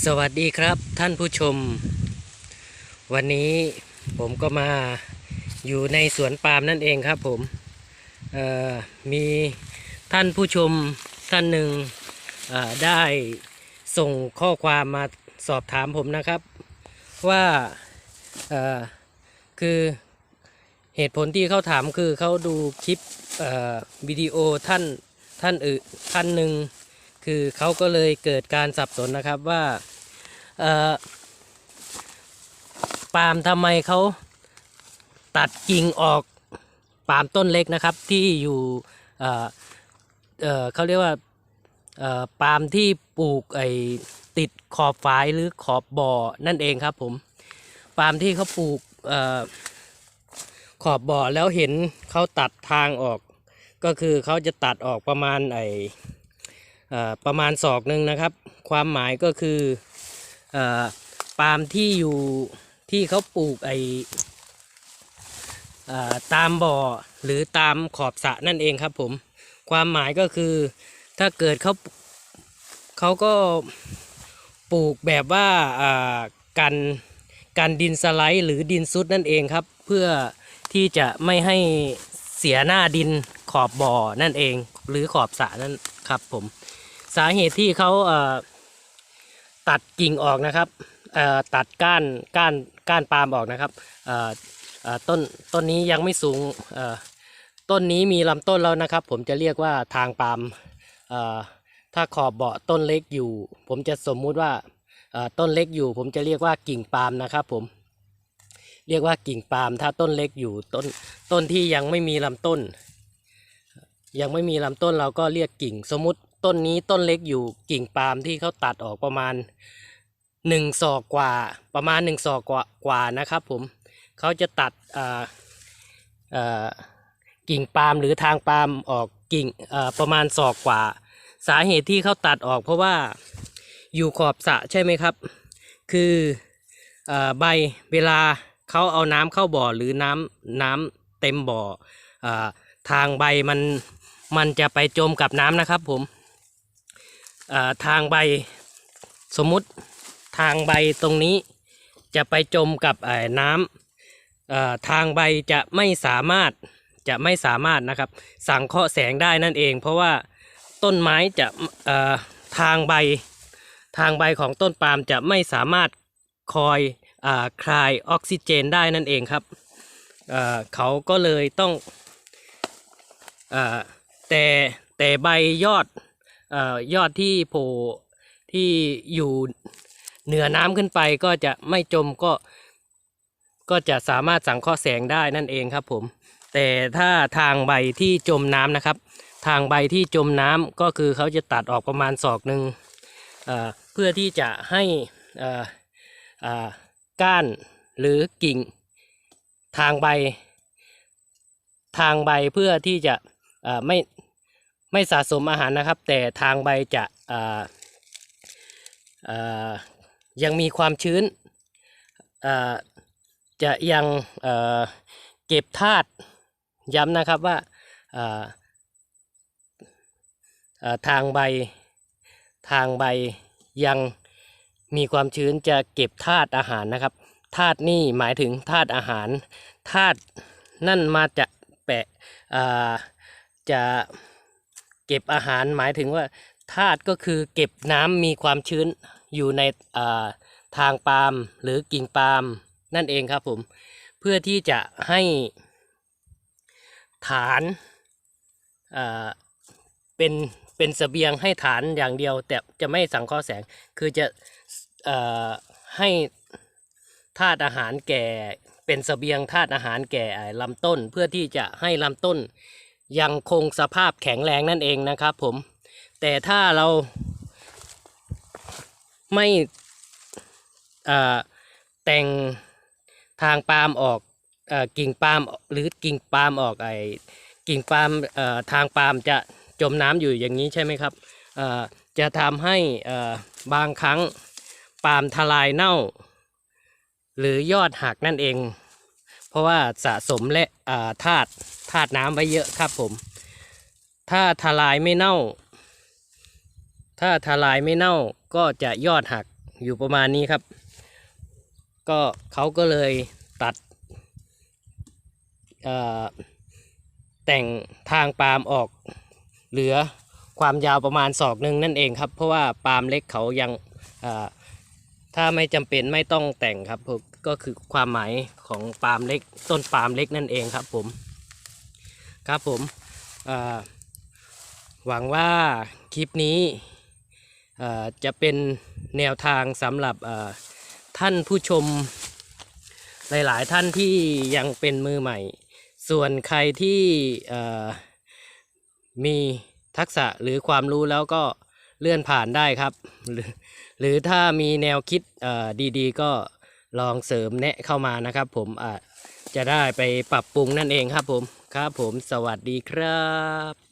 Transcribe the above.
สวัสดีครับท่านผู้ชม วันนี้ผมก็มาอยู่ในสวนปาล์มนั่นเองครับผมมีท่านผู้ชมท่านหนึ่งได้ส่งข้อความมาสอบถามผมนะครับ ว่าคือเหตุผลที่เขาถามคือเขาดูคลิปวิดีโอท่านท่านอื่นท่านหนึ่ง คือเขาก็เลยเกิดการสับสนนะครับว่าปาล์มทำไมเขาตัดกิ่งออกปาล์มต้นเล็กนะครับที่อยู่เเเขาเรียกว่าปาล์มที่ปลูกไอติดขอบฝายหรือขอบบ่อนั่นเองครับผมปาล์มที่เขาปลูกอขอบบ่อแล้วเห็นเขาตัดทางออก ก็คือเขาจะตัดออกประมาณไอ ประมาณศอกหนึ่งนะครับ ความหมายก็คืออปาล์มที่อยู่ที่เขาปลูกไอตามบ่อหรือตามขอบสระนั่นเองครับผมความหมายก็คือถ้าเกิดเขาเขาก็ปลูกแบบว่าอ่ากันกันดินสไลด์หรือดินซุดนั่นเองครับ เพื่อที่จะไม่ให้เสียหน้าดินขอบบ่อนั่นเอง หรือขอบสระนั่นครับผม สาเหตุที่เขาเตัดกิ่งออกนะครับตัดก้านก้านก้านปาล์มออกนะครับต้นต้นนี้ยังไม่สูงต้นนี้มีลำต้นแล้วนะครับ ผมจะเรียกว่าทางปาล์มถ้าขอบเบาะต้นเล็กอยู่ ผมจะสมมุติว่าต้นเล็กอยู่ ผมจะเรียกว่ากิ่งปาล์มนะครับผมเรียกว่ากิ่งปาล์มถ้าต้นเล็กอยู่ต้นต้นที่ยังไม่มีลำต้น ยังไม่มีลำต้นเราก็เรียกกิ่งสมมติ ต้นนี้ต้นเล็กอยู่กิ่งปาล์มที่เขาตัดออกประมาณหนึ่งศอกกว่าประมาณหนึ่งศอกกว่ากว่านะครับผมเขาจะตัดกิ่งปาล์มหรือทางปาล์มออกกิ่งประมาณศอกกว่า สาเหตุที่เขาตัดออกเพราะว่าอยู่ขอบสระใช่ไหมครับ คืออใบเวลาเขาเอาน้ำเข้าบ่อหรือน้ำน้ำเต็มบ่ออทางใบมันมันจะไปจมกับน้ำนะครับผม ทางใบสมมุติทางใบตรงนี้จะไปจมกับน้ำอ่าทางใบจะไม่สามารถจะไม่สามารถนะครับ สังเคราะห์แสงได้นั่นเอง เพราะว่าต้นไม้จะทางใบทางใบของต้นปาล์มจะไม่สามารถคอยอคลายออกซิเจนได้นั่นเองครับเเขาก็เลยต้องอแต่แต่ใบยอด เอ่อยอดที่โผล่ที่อยู่เหนือน้ำขึ้นไปก็จะไม่จมก็ ก็จะสามารถสังเคราะห์แสงได้นั่นเองครับผม แต่ถ้าทางใบที่จมน้ำนะครับ ทางใบที่จมน้ำก็คือเขาจะตัดออกประมาณศอกหนึ่งเเพื่อที่จะให้ก้านหรือกิ่ง ทางใบ ทางใบเพื่อที่จะไม่ ไม่สะสมอาหารนะครับ แต่ทางใบจะยังมีความชื้นจะยังเเก็บธาตุย้ำนะครับว่าาาทางใบทางใบยังมีความชื้นจะเก็บธาตุอาหารนะครับธาตุนี่หมายถึงธาตุอาหารธาตุนั่นมาจากแปะจะ เก็บอาหารหมายถึงว่าธาตุก็คือเก็บน้ำมีความชื้นอยู่ในาทางปาล์มหรือกิ่งปาล์มนั่นเองครับผมเพื่อที่จะให้ฐานาเป็นเป็นเสบียงให้ฐานอย่างเดียว แต่จะไม่สังเคราะห์แสงคือจะอให้ธาตุอาหารแก่เป็นเสบียงธาตุอาหารแก่ลำต้น เพื่อที่จะให้ลำต้น ยังคงสภาพแข็งแรงนั่นเองนะครับผม แต่ถ้าเราไม่แต่งทางปาล์มออกอกิ่งปาล์มหรือกิ่งปาล์มออกไอ้กิ่งปาล์มทางปาล์มจะจมน้ำอยู่อย่างนี้ใช่ไหมครับจะทำให้บางครั้งปาล์มทลายเน่า หรือยอดหักนั่นเอง เพราะว่าสะสมและธาตุธาตุน้ำไว้เยอะครับผม ถ้าทลายไม่เน่า ถ้าทลายไม่เน่าก็จะยอดหักอยู่ประมาณนี้ครับ ก็เขาก็เลยตัดแต่งทางปาล์มออกเหลือความยาวประมาณศอกหนึ่งนั่นเองครับ เพราะว่าปาล์มเล็กเขายังถ้าไม่จำเป็นไม่ต้องแต่งครับผม ก็คือความหมายของปาล์มเล็กต้นปาล์มเล็กนั่นเองครับผมครับผมหวังว่าคลิปนี้จะเป็นแนวทางสำหรับท่านผู้ชมหลายๆท่านที่ยังเป็นมือใหม่ ส่วนใครที่มีทักษะหรือความรู้แล้วก็เลื่อนผ่านได้ครับ หรือถ้ามีแนวคิดดีๆ ก็ ลองเสริมแนะเข้ามานะครับ ผมอาจจะได้ไปปรับปรุงนั่นเองครับผม ครับผมสวัสดีครับ